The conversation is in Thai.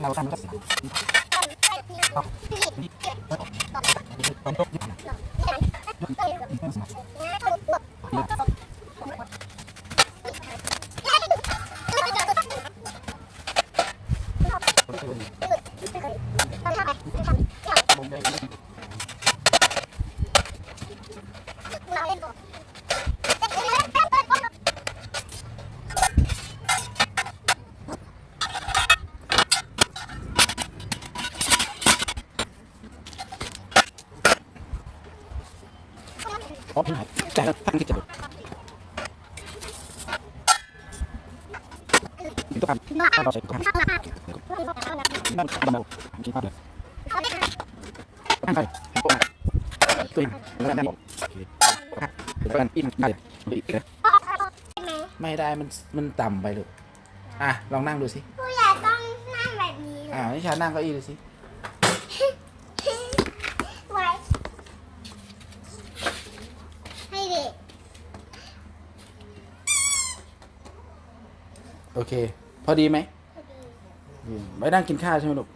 เราทำก็เสี Itu kan, kita udah ra kan, kita kan, được kan, kan, kan, kan, kan, kan, kan, ได้อีกเลยไม่ได้มันมันต่ำไปลูกอะลองนั่งดูสิผู้ใหญ่ต้องนั่งแบบนี้เลอ่ายนิชานั่งเก้าอี้ดูสิไว้ให้เด็กโอเค พอดีไหมพอดีอืมไม่นั่งกินข้าวใช่ไหมลูก